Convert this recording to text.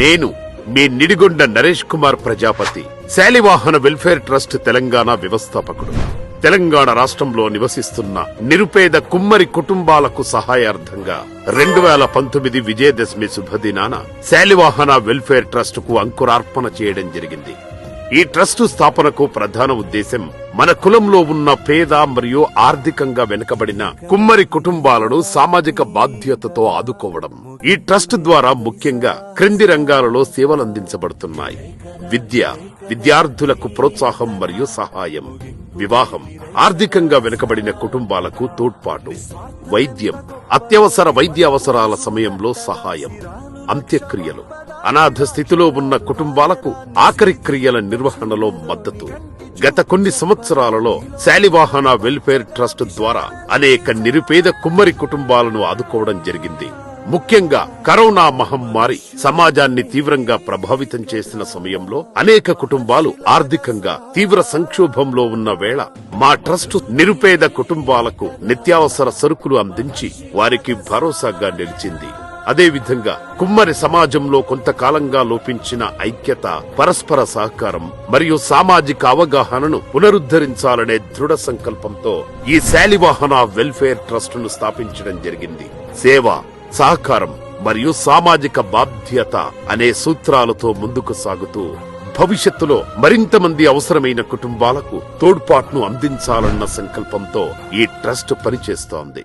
నేను మీ Nidigonda Naresh Kumar Prajapati Shalivahana welfare trust Telangana వ్యవస్థాపకుడు. తెలంగాణ రాష్ట్రంలో నివసిస్తున్న నిరుపేద కుమ్మరి కుటుంబాలకు సహాయార్థంగా రెండు వేల పంతొమ్మిది విజయదశమి శుభదినాన శాలివాహన వెల్ఫేర్ ట్రస్ట్కు అంకురార్పణ చేయడం జరిగింది. ఈ ట్రస్టు స్థాపనకు ప్రధాన ఉద్దేశం మన కులంలో ఉన్న పేద మరియు ఆర్థికంగా వెనుకబడిన కుమ్మరి కుటుంబాలను సామాజిక బాధ్యతతో ఆదుకోవడం. ఈ ట్రస్ట్ ద్వారా ముఖ్యంగా క్రింది రంగాలలో సేవలందించబడుతున్నాయి విద్య విద్యార్థులకు ప్రోత్సాహం మరియు సహాయం. వివాహం ఆర్థికంగా వెనుకబడిన కుటుంబాలకు తోడ్పాటు. వైద్యం అత్యవసర వైద్య అవసరాల సమయంలో సహాయం. అంత్యక్రియలు. అనాథ స్థితిలో ఉన్న కుటుంబాలకు ఆఖరి క్రియల నిర్వహణలో మద్దతు. గత కొన్ని సంవత్సరాలలో శాలివాహన వెల్ఫేర్ ట్రస్ట్ ద్వారా అనేక నిరుపేద కుమ్మరి కుటుంబాలను ఆదుకోవడం జరిగింది. ముఖ్యంగా కరోనా మహమ్మారి సమాజాన్ని తీవ్రంగా ప్రభావితం చేసిన సమయంలో అనేక కుటుంబాలు ఆర్థికంగా తీవ్ర సంక్షోభంలో ఉన్న వేళ మా ట్రస్ట్ నిరుపేద కుటుంబాలకు నిత్యావసర సరుకులు అందించి వారికి భరోసాగా నిలిచింది. అదేవిధంగా కుమ్మరి సమాజంలో కొంతకాలంగా లోపించిన ఐక్యత పరస్పర సహకారం మరియు సామాజిక అవగాహనను పునరుద్ధరించాలనే దృఢ సంకల్పంతో ఈ శాలివాహన వెల్ఫేర్ ట్రస్ట్ను స్థాపించడం జరిగింది. సేవ సహకారం మరియు సామాజిక బాధ్యత అనే సూత్రాలతో ముందుకు సాగుతూ భవిష్యత్తులో మరింత మంది అవసరమైన కుటుంబాలకు తోడ్పాటును అందించాలన్న సంకల్పంతో ఈ ట్రస్ట్ పనిచేస్తోంది.